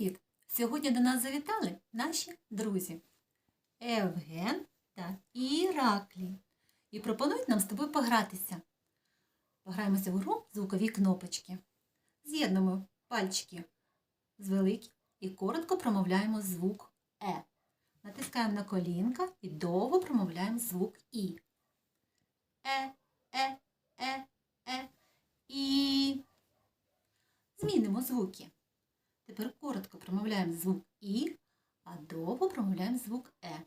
Привіт! Сьогодні до нас завітали наші друзі Евген та Іраклій. І пропонують нам з тобою погратися. Пограємося в гру звукові кнопочки. З'єднуємо пальчики з великі і коротко промовляємо звук Е. Натискаємо на колінка і довго промовляємо звук І. Е, е, е, е, І. Змінимо звуки. Тепер коротко промовляємо звук І, а довго промовляємо звук Е.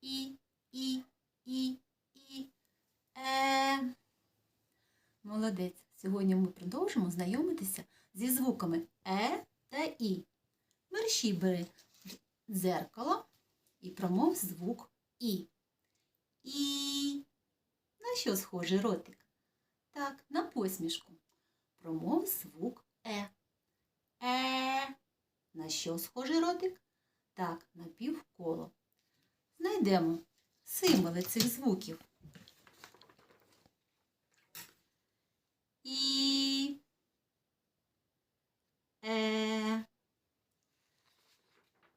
І, І, І, І, Е. Молодець. Сьогодні ми продовжимо знайомитися зі звуками Е та І. Мерщій бери дзеркало і промов звук І. І. На що схожий ротик? Так, на посмішку. Промов звук. Е. На що схожий ротик? Так, на півколо. Знайдемо символи цих звуків. І. Е.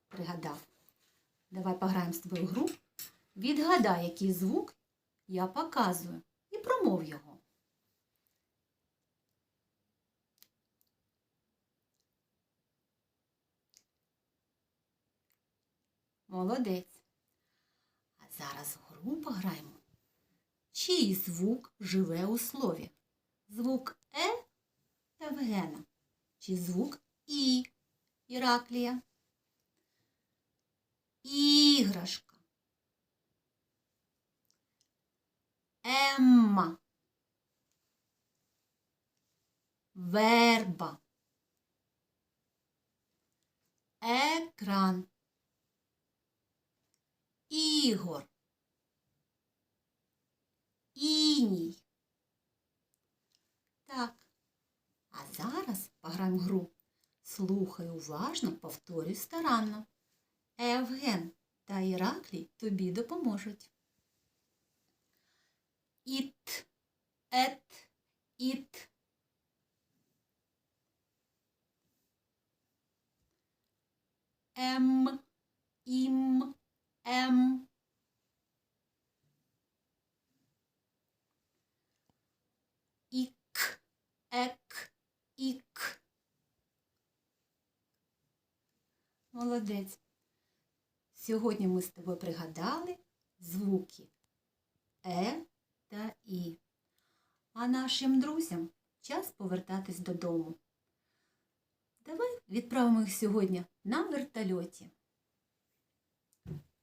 Пригадав. Давай пограємо з тобою гру. Відгадай, який звук я показую, і промов його. Молодець. А зараз гру пограємо. Чий звук живе у слові? Звук Е Евгена чи звук І Іраклія? Іграшка. Емма. Верба. Екран. Ігор. Іній. Так. А зараз пограємо гру. Слухай уважно, повторюй старанно. Евген та Іраклій тобі допоможуть. Іт, ет, іт. Ем, Молодець. Сьогодні ми з тобою пригадали звуки Е та І. А нашим друзям час повертатись додому. Давай відправимо їх сьогодні на вертольоті.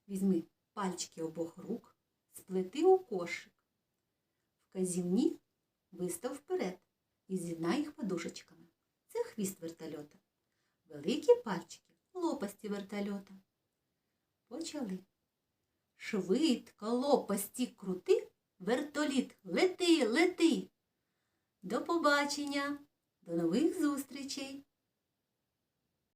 Візьми пальчики обох рук, сплети у кошик. Вказівні вистав вперед і з'єднай їх подушечками. Це хвіст вертольота. Великі пальчики лопасті вертольота. Почали. Швидко, лопасті крути, вертоліт, лети, лети. До побачення, до нових зустрічей!